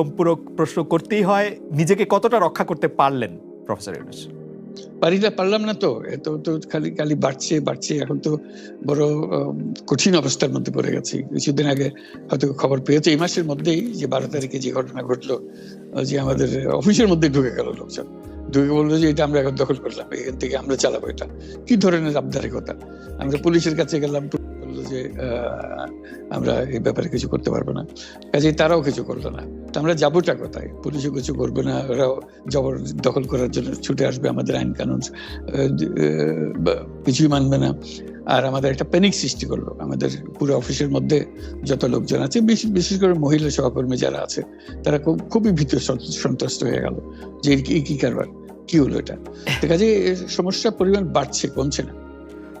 সম্পূরক প্রশ্ন করতেই হয়, নিজেকে কতটা রক্ষা করতে পারলেন, প্রফেসর ইউনুস? পারি না পারলাম না তো এত তো খালি খালি বাড়ছে বাড়ছে, এখন তো বড় কঠিন অবস্থার মধ্যে পড়ে গেছি। কিছুদিন আগে হয়তো খবর পেয়েছে, এই মাসের মধ্যেই যে বারো তারিখে যে ঘটনা ঘটলো যে আমাদের অফিসের মধ্যে ঢুকে গেল লোকজন। ঢুকে বলল যে এটা আমরা এখন দখল করলাম, এখান থেকে আমরা চালাবো এটা। কি ধরনের আবদারিকতা? আমরা পুলিশের কাছে গেলাম বলল যে আমরা এই ব্যাপারে কিছু করতে পারব না। কাজে তারাও কিছু করল না। তো আমরা যাবোটা কোথায়? পুলিশও কিছু করবে না ওরাও জবর দখল করার জন্য ছুটে আসবে, আমাদের আইন কানুন কিছুই মানবে না। আর আমাদের একটা প্যানিক সৃষ্টি করল, আমাদের পুরো অফিসের মধ্যে যত লোকজন আছে, বিশেষ করে মহিলা সহকর্মী যারা আছে, তারা খুব, খুবই ভীত সন্ত- সন্ত্রস্ত হয়ে গেল, যে কি- কারবার, কি হলো এটা? কাজে সমস্যার পরিমাণ বাড়ছে, কমছে না।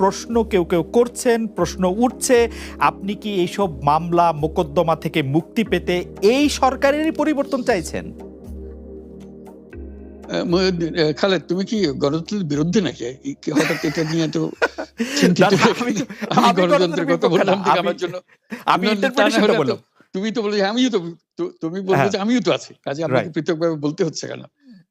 প্রশ্ন কেউ কেউ করছেন প্রশ্ন উঠছে আপনি কি এইসব মামলা মোকদ্দমা থেকে মুক্তি পেতে এই সরকারেরই পরিবর্তন চাইছেন? খালেদ তুমি কি গণতন্ত্রের বিরুদ্ধে নাকি? হঠাৎ এটা নিয়ে তো আমি গণতন্ত্রের কথা বললাম আমার জন্য। আমি তুমি তো বলে আমিও তো তুমি বলব হ্যাঁ। আমিও তো আছি। কাজে আপনাকে. পৃথকভাবে বলতে হচ্ছে কেন?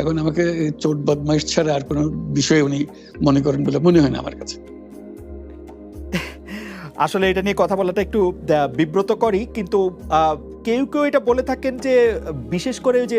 এখন আমাকে চোট, বদমাইশ ছাড়া আর কোনো বিষয়ে উনি মনে করেন বলে মনে হয় না আমার কাছে। আসলে এটা নিয়ে কথা বলাটা একটু বিব্রত বিব্রতকরই, কিন্তু কেউ কেউ এটা বলে থাকেন যে, বিশেষ করে যে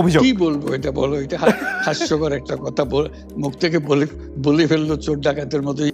অভিযোগ। কি বলব এটা বলো, এটা হাস্যকর একটা কথা মুখ থেকে বলে বলে ফেলল চোর ডাকাতের মতোই।